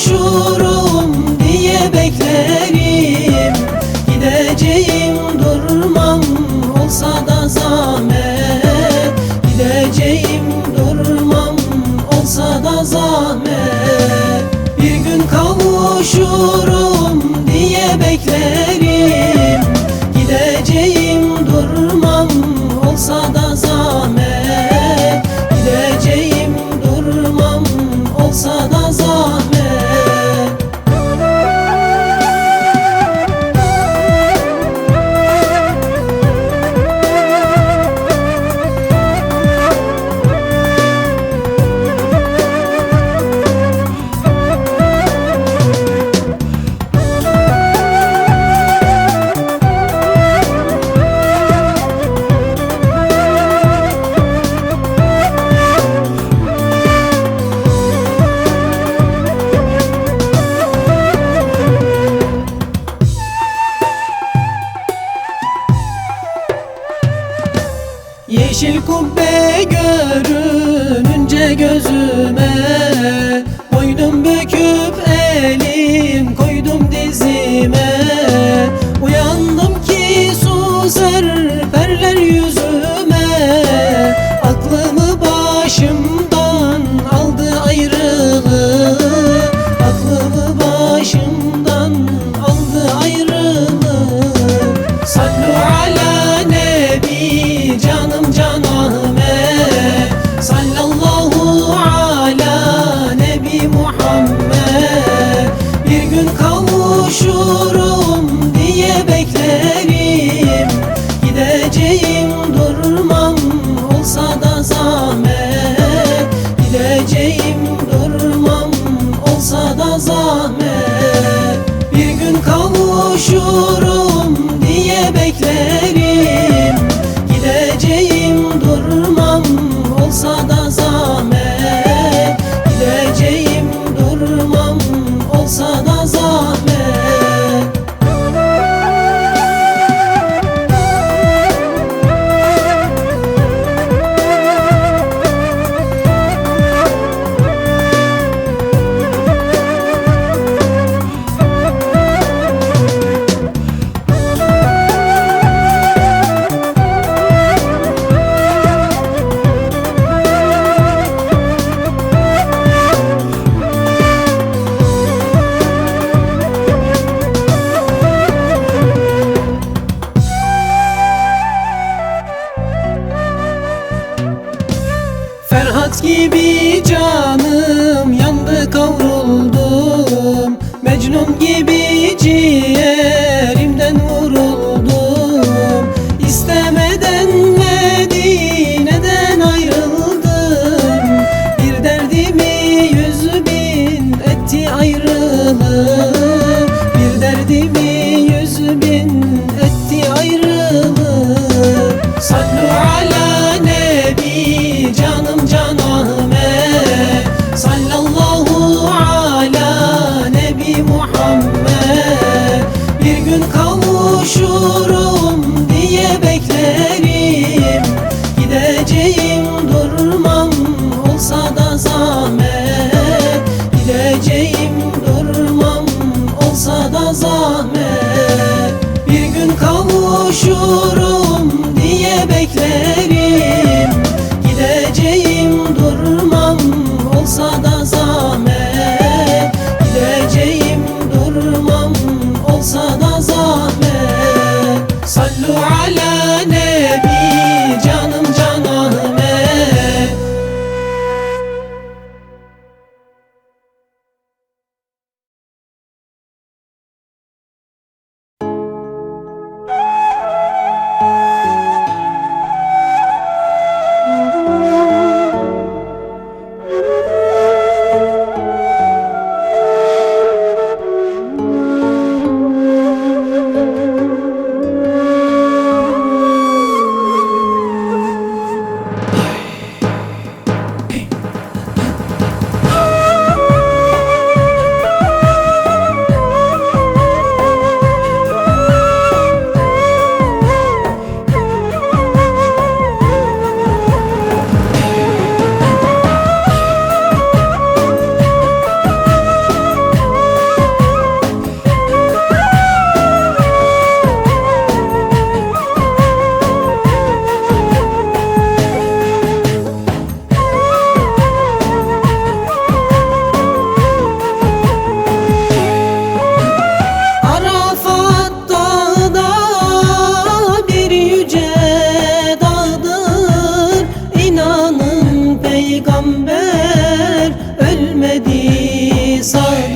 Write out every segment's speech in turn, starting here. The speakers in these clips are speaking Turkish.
kavuşurum diye beklerim. Gideceğim durmam olsa da zahmet. Gideceğim durmam olsa da zahmet. Bir gün kavuşurum diye beklerim. Kaldırmam olsa da zahmet. Bir gün kavuşurum Muhammedi sar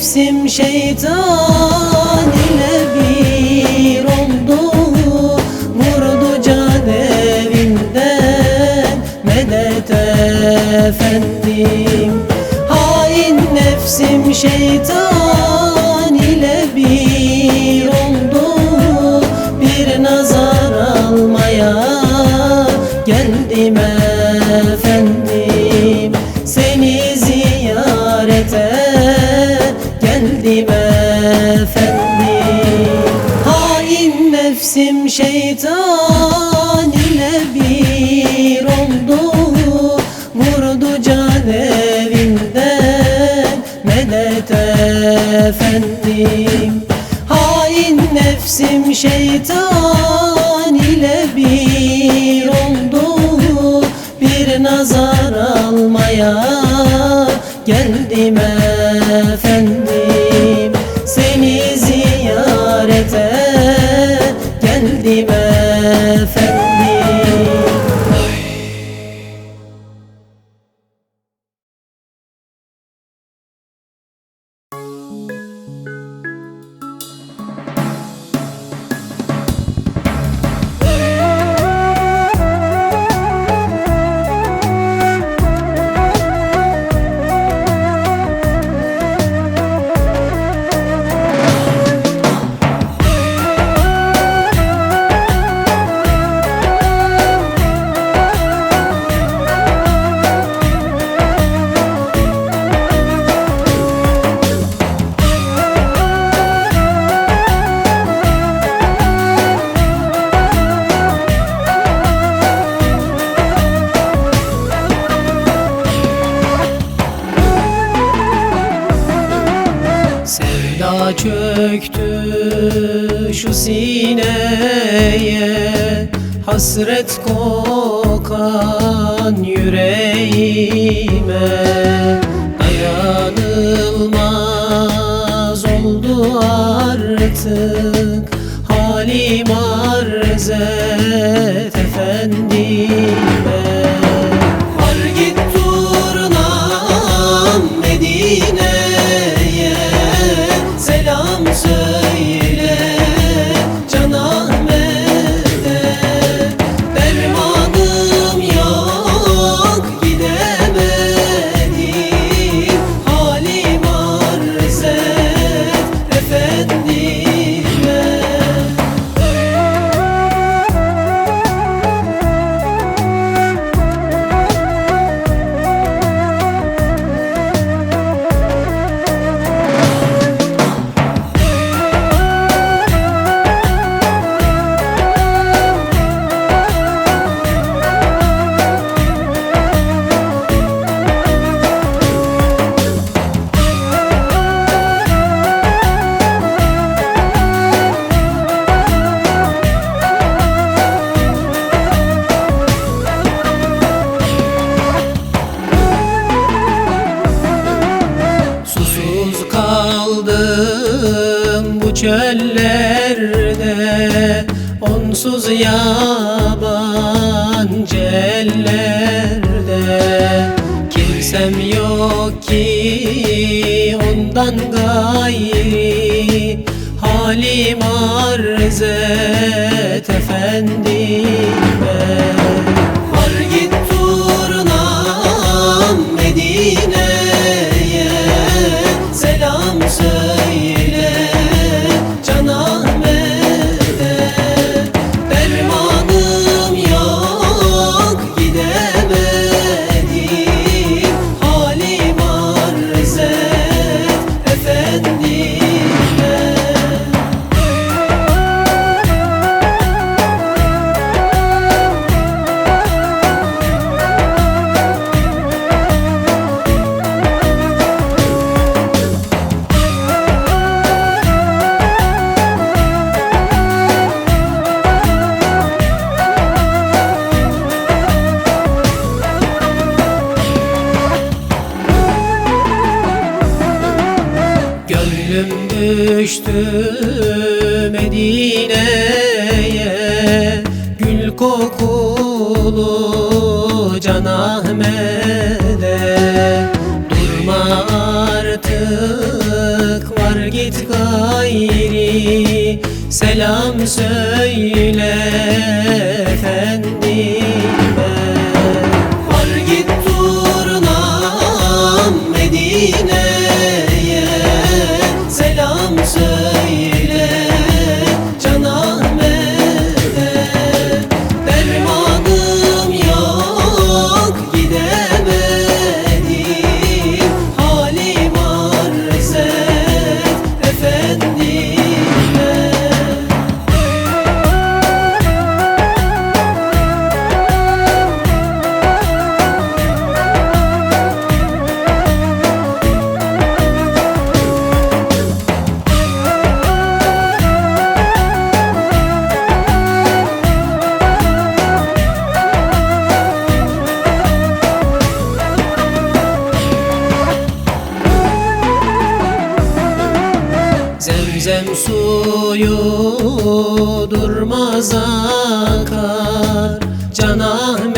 nefsim şeytan. nefsim Hain nefsim şeytan. kimseye Hasret kokan yüreğime. Dayanılmaz oldu artık Halim arz et efendime. kaldım bu çöllerde Onsuz yabancı ellerde Kimsem yok ki ondan gayri Halim arz et efendime. Var Can Ahmet'e. Durma artık var git gayri. Selam söyle efendim Bu suyu durmaz akar Can Ahmet'im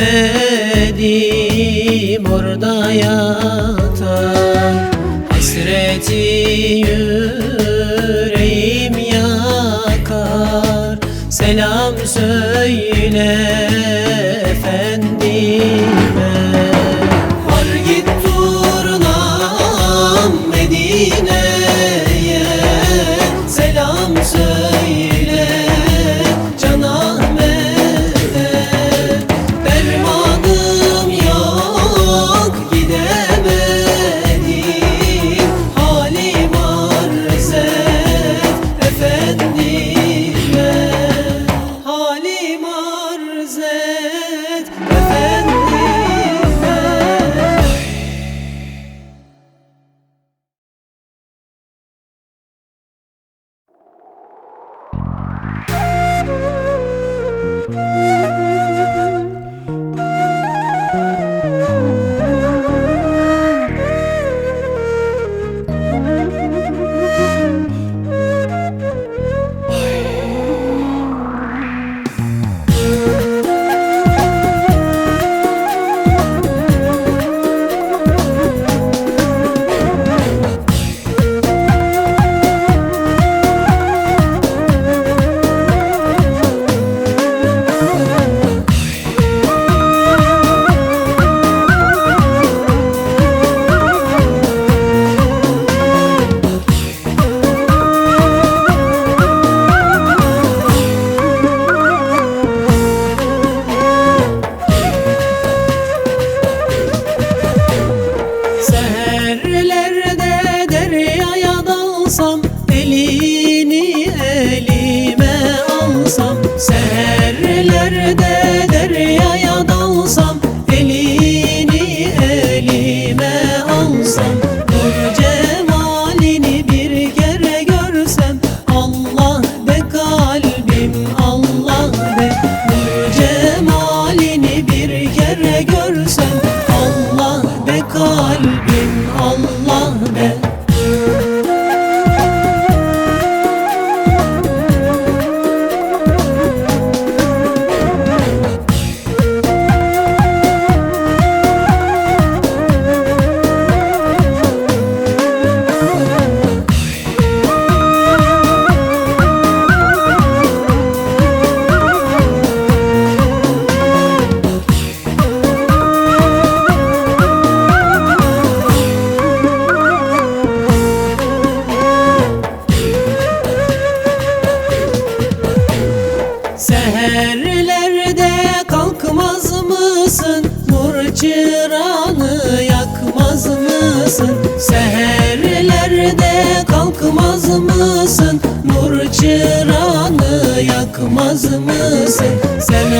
orada yatar. Hasreti yüreğim yakar. Selam söyle çıranı yakmaz mısın? Seherlerde kalkmaz mısın? Nur çıranı yakmaz mısın? Sen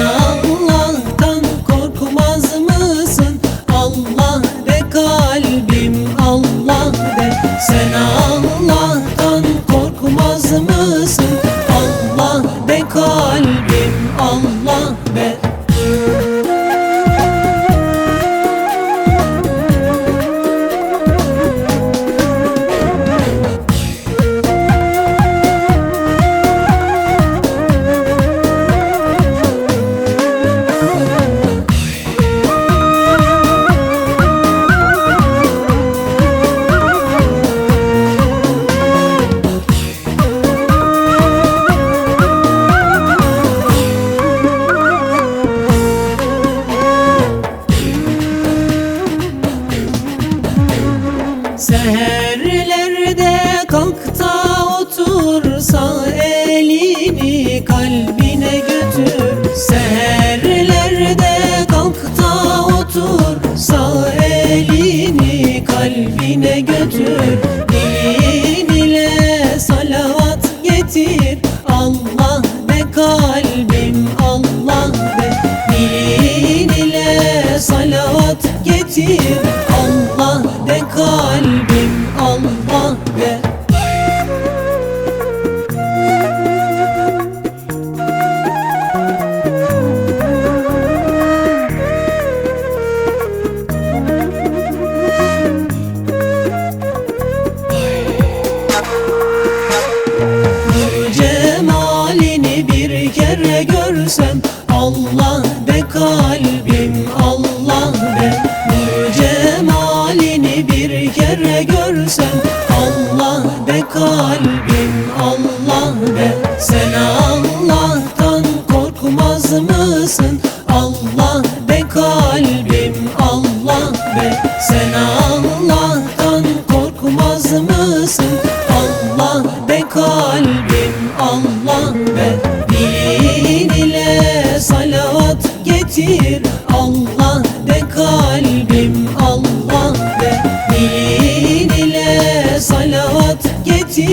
bir kere görsen Allah de kalbim Allah de Sen Allah'tan korkmaz mısın?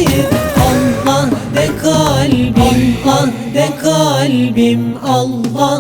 Allah de kalbim Allah de kalbim Allah